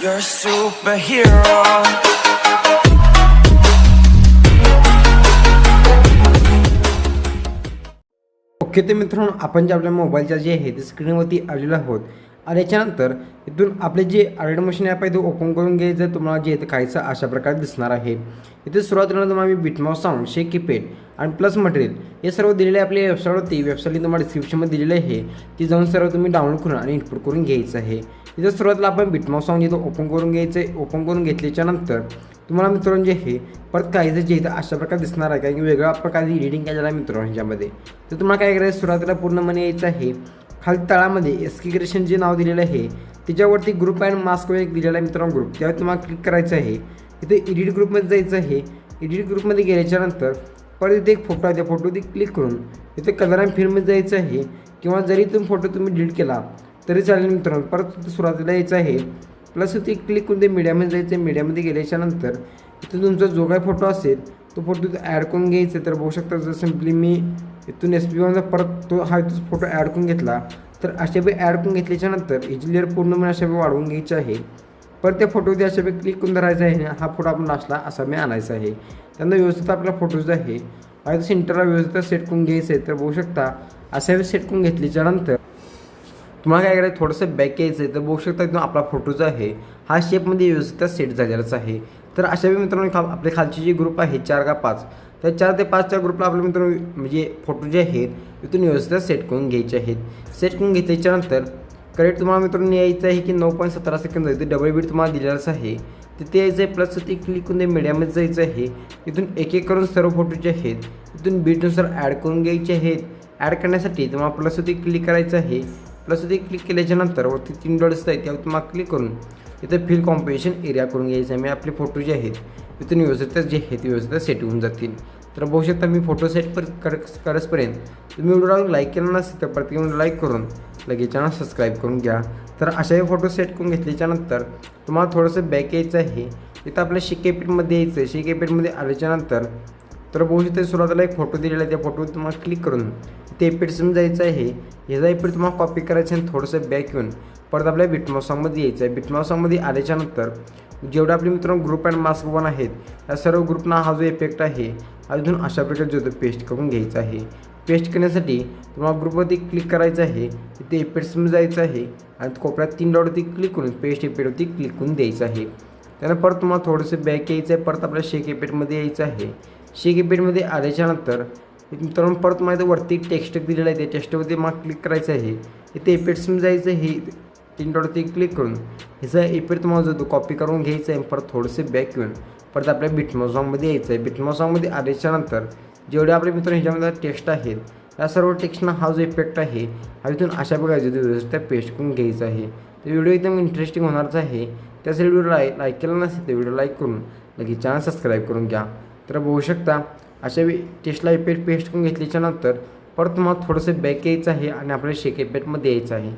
You're a superhero. Okay तर मित्रांनो आपण जे आपल्या मोबाईलच्या जे आहे स्क्रीनवरती आलेलो आहोत आणि याच्यानंतर इथून आपले जे आर्डेड मशीन ॲप आहे ते ओपन करून घ्यायचं तुम्हाला जे इथं खायचं अशा प्रकारे दिसणार आहे. इथे सुरुवातीला तुम्हाला मी बिटमाउस साऊंड शे कीपॅड आणि प्लस मटेरियल हे सर्व दिलेले आपल्या वेबसाईटवरती वेबसाईट तुम्हाला डिस्क्रिप्शनमध्ये दिलेले आहे. ती जाऊन सर्व तुम्ही डाउनलोड करून आणि इनपुट करून घ्यायचं आहे. इथं सुरुवातीला आपण बिटमाउस साऊंड इथं ओपन करून घ्यायचं आहे. ओपन करून घेतल्याच्या नंतर तुम्हाला मित्रांनो जे आहे परत काहीचं जे इथं अशा प्रकारे दिसणार आहे कारण की वेगळ्या प्रकारे एडिटिंग केलेलं आहे मित्रांनो ह्याच्यामध्ये. तर तुम्हाला काय करायचं सुरुवातीला पूर्णपणे यायचं आहे. खाली तळामध्ये एस्किग्रेशन जे नाव दिलेलं आहे त्याच्यावरती ग्रुप अँड मास्क एक दिलेला आहे मित्रांनो ग्रुप त्यावर तुम्हाला क्लिक करायचं आहे. इथे एडिट ग्रुपमध्ये जायचं आहे. एडिट ग्रुपमध्ये गेल्याच्यानंतर परत इथे एक फोटो आहे. त्या फोटोवरती क्लिक करून इथे कलर अँड फिल्ममध्ये जायचं आहे. किंवा जरी तुम्ही फोटो तुम्ही डिलीट केला तरी चालेल मित्रांनो. परत तिथे सुरुवातीला यायचं आहे. प्लस इथे क्लिक करून ते मीडियामध्ये जायचं आहे. मीडियामध्ये गेल्याच्यानंतर इथे तुमचा जो काही फोटो असेल तो फोटो इथं ॲड करून घ्यायचा तर बघू शकता जर सिम्पली मी इथून एस पी वनचा परत तो हा इथं फोटो ॲड करून घेतला. तर अशा बी ॲड करून घेतल्याच्यानंतर हिची लेअर पूर्णपणे म्हणजे अशा बी वाढवून घ्यायची आहे. परत त्या फोटोवरती अशा बी क्लिक करून धरायचा आहे आणि हा फोटो आपण लास्टला असा मी आणायचा आहे. त्यांना व्यवस्थित आपला फोटोज आहे. आणि सेंटरला व्यवस्थित सेट करून घ्यायचं आहे तर बघू शकता अशा वेळी सेट करून घेतल्याच्यानंतर तुम्हाला काय करायचं थोडंसं बॅक यायचं आहे. तर बघू शकता एकदम आपला फोटो जो आहे हा शेपमध्ये व्यवस्थित सेट झालेलाच आहे. तर अशा वेळी मित्रांनो खा आपले खालचे जे ग्रुप आहे चार का पाच त्या चार ते पाचच्या ग्रुपला आपल्या मित्र म्हणजे फोटो जे आहेत इथून व्यवस्थित सेट करून घ्यायचे आहेत. सेट करून घेतल्याच्यानंतर करेक्ट तुम्हाला मित्रांनो यायचं आहे की नऊ पॉईंट सतरा सेकंद जायचं डबल बीट तुम्हाला दिलेलाच आहे. तिथे यायचं आहे प्लस ते क्लिक करून ते मीडियामध्ये जायचं आहे. इथून एक एक करून सर्व फोटो जे आहेत इथून बीटनुसार ॲड करून घ्यायचे आहेत. ॲड करण्यासाठी तुम्हाला प्लस ते क्लिक करायचं आहे. प्लस ते क्लिक केल्याच्यानंतर वरती तीन डॉट्स आहेत त्यावर तुम्हाला क्लिक करून इथं फिल कॉम्पिटिशन एरिया करून घ्यायचं आहे. मी आपले फोटो जे आहेत इथून व्यवस्थित जे आहेत व्यवस्थित सेट होऊन जातील. तर बघू शकता मी फोटो सेट पर कर करसपर्यंत तुम्ही व्हिडिओला लाईक केला नसेल तर प्रत्येक व्हिडिओ लाईक करून लगेच चॅनल सबस्क्राईब करून घ्या. तर अशाही फोटो सेट करून घेतल्याच्यानंतर तुम्हाला थोडंसं बॅक यायचं आहे. इथं आपल्या शिकेपीठमध्ये यायचं आहे. शिकेपीठमध्ये आल्याच्यानंतर तर बघू शकता सुरुवातीला एक फोटो दिलेला आहे. त्या फोटोवर तुम्हाला क्लिक करून ते एपिडसम जायचं आहे. ह्याचा एपिड तुम्हाला कॉपी करायचं आहे आणि थोडंसं बॅक येऊन परत आपल्या बिटमॉसॉंगमध्ये यायचं आहे. बिटमॉसॉंगमध्ये आल्याच्यानंतर जेवढे आपले मित्रांनो ग्रुप अँड मास्क वन आहेत या सर्व ग्रुपना हा जो इफेक्ट आहे अजून अशा प्रकारे जो तो पेस्ट करून घ्यायचा आहे. पेस्ट करण्यासाठी तुम्हाला ग्रुपवरती क्लिक करायचं आहे. तिथे इफेक्ट्समध्ये जायचं आहे. आणि कोपऱ्यात तीन डॉटवरती क्लिक करून पेस्ट इफेक्टवरती क्लिक करून द्यायचं आहे. त्यानं परत तुम्हाला थोडंसं बॅक यायचं आहे. परत आपल्या शेक इफेक्टमध्ये यायचं आहे. शेक इफेक्टमध्ये आल्याच्यानंतर मित्रांनो परत तुम्हाला वरती टेक्स्ट दिलेलं आहे त्या टेक्स्टवरती मला क्लिक करायचं आहे. इथे इफेक्ट्समध्ये जायचं हे तीन डॉटवरती क्लिक करून. ह्याचा इफेक्ट तुम्हाला जो तो कॉपी करून घ्यायचा आहे परत थोडंसं बॅक येऊन परत आपल्या बिटमो सॉंगमध्ये यायचं आहे. बिटमो सॉंगमध्ये आल्याच्यानंतर जेवढे आपले मित्र ह्याच्यामध्ये टेक्स्ट आहेत या सर्व टेक्स्टना हा जो इफेक्ट आहे हा इथून अशा प्रकारे व्यवस्थित पेस्ट करून घ्यायचा आहे. तर व्हिडिओ एकदम इंटरेस्टिंग होणारच आहे. त्यासाठी व्हिडिओ लाईक लाईक केला नसेल तर व्हिडिओ लाईक करून लगेच चॅनल सबस्क्राईब करून घ्या. तर बघू शकता. अशा वे टेस्टला इफेक्ट पेस्ट करून घेतल्याच्यानंतर परत तुम्हाला थोडंसं बॅक यायचं आहे आणि आपल्या शेक एपेटमध्ये यायचं आहे.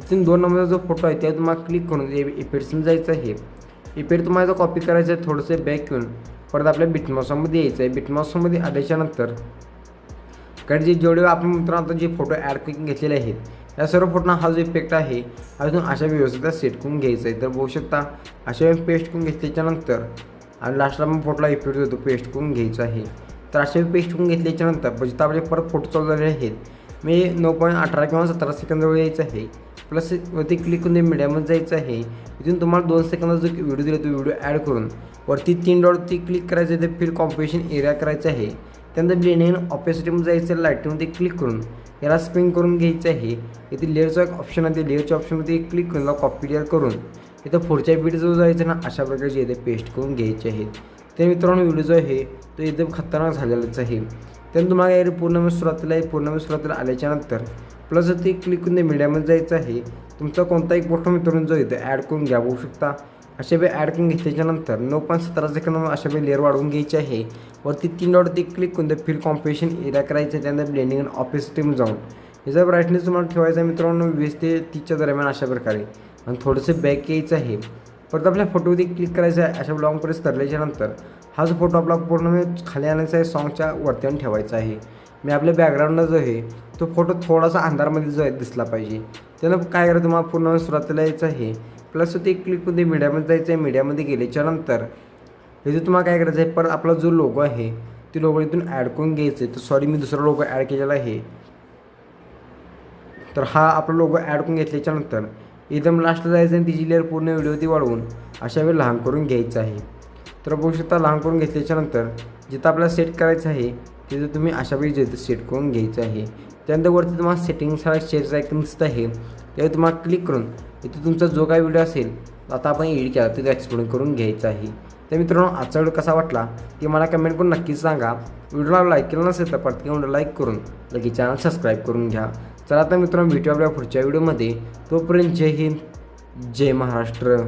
इथून दोन नंबरचा जो फोटो आहे त्यावर तुम्हाला क्लिक करून इफेक्ट्समध्ये जायचं आहे. इफेक्ट तुम्हाला कॉपी करायचं आहे थोडंसं बॅक येऊन परत आपल्या बिटमॉसामध्ये यायचं आहे. बिटमॉसामध्ये आल्याच्यानंतर कारण जे जेवढे आपण मित्रांनो जे फोटो ॲड करून घेतलेले आहेत या सर्व फोटोना हा जो इफेक्ट आहे अजून अशा व्यवस्थित सेट करून घ्यायचा आहे. तर बघू शकता अशा पेस्ट करून घेतल्याच्यानंतर आणि लास्टला मग फोटोला इफेक्ट देतो पेस्ट करून घ्यायचा आहे. तर अशा पेस्ट करून घेतल्याच्यानंतर जिथं म्हणजे आपले परत फोटो चालू आहेत. मी नऊ पॉईंट अठरा किंवा सतरा सेकंदावर यायचं आहे. प्लस वरती क्लिक करून मीडियामध्ये जायचं आहे. इथून तुम्हाला दोन सेकंदाचा जो व्हिडिओ दिला तो व्हिडिओ ॲड करून वरती तीन डॉटवरती क्लिक करायचं आहे ते फिल कॉम्पिटिशन एरिया करायचं आहे. त्यानंतर ब्लेंडिंग ऑपेसिटीमध्ये जायचं आहे लाईटिंगमध्ये क्लिक करून. याला स्पिन करून घ्यायचं आहे. इथे लेअरचा एक ऑप्शन आहे ते लेअरच्या ऑप्शनमध्ये क्लिक करून कॉपी लेअर करून. इथं पुढच्या पिढी जो जायचं ना अशा प्रकारचे इथे पेस्ट करून घ्यायचे आहेत. तर मित्रांनो व्हिडिओ जो आहे तो एकदम खतरनाक झालेलाच आहे. त्यानंतर तुम्हाला यार पूर्ण सुरुवातीला पूर्णम सुरुवातीला आल्याच्यानंतर प्लस ते क्लिक करून मीडियामध्ये जायचं आहे. तुमचा कोणताही फोटो मित्रांनो जो आहे ॲड करून घ्या बघू शकता. अशा वेळी ॲड करून घेतल्याच्यानंतर नऊ पॉईंट सतरा सेकंद अशा वेळी लेअर वाढवून घ्यायची आहे. वरती तीन डॉट ते क्लिक करून ते फिल कॉम्पिटिशन एरिया करायचं आहे. त्यानंतर ब्लेंडिंग ऑफिस टीम जाऊन. याचा ब्राईटनेस तुम्हाला ठेवायचा मित्रांनो वीस ते तीसच्या दरम्यान अशा प्रकारे. आणि थोडंसं बॅक यायचं आहे. परत आपल्या फोटोवरती क्लिक करायचं आहे अशा लॉंग प्रेस धरल्याच्यानंतर हा जो फोटो आपला पूर्ण म्हणजे खाली आणायचा आहे सॉंगच्या वरती आणून ठेवायचा आहे. मी आपल्या बॅकग्राऊंडला जो आहे तो फोटो थोडासा अंधारमध्ये जो आहे दिसला पाहिजे. त्यानं काय करायचं तुम्हाला पूर्ण सुरुवातीला यायचं आहे. प्लस ते क्लिक करून ते मीडियामध्ये जायचं आहे मीडियामध्ये गेल्याच्यानंतर इथे तुम्हाला काय करायचं आहे परत आपला जो लोगो आहे ते लोगो इथून ॲड करून घ्यायचं आहे. तर सॉरी मी दुसरा लोगो ॲड केलेला आहे. तर हा आपला लोगो ॲड करून घेतल्याच्यानंतर एकदम लास्टला जायचं आणि तिची लेअर पूर्ण व्हिडिओ ती वाढवून अशा वेळी लहान करून घ्यायचं आहे. तर बघू शकता लहान करून घेतल्याच्यानंतर जिथं आपल्याला सेट करायचं आहे तिथं तुम्ही अशा वेळी जिथं सेट करून घ्यायचं आहे. त्यानंतर वरती तुम्हाला सेटिंग्स हा शेअरचा आयकन दिसत आहे. त्यावेळी तुम्हाला क्लिक करून इथं तुमचा जो काही व्हिडिओ असेल आता आपण एडिट केला तो एक्सप्लोर करून घ्यायचा आहे. तर मित्रांनो आजचा व्हिडिओ कसा वाटला ते मला कमेंट करून नक्कीच सांगा. व्हिडिओला लाईक केलं नसेल तर प्रत्येक व्हिडिओ लाईक करून लगेच चॅनल सबस्क्राईब करून घ्या. चला आता मित्रांनो भेटू आपल्या पुढच्या व्हिडिओमध्ये. तोपर्यंत जय हिंद जय महाराष्ट्र.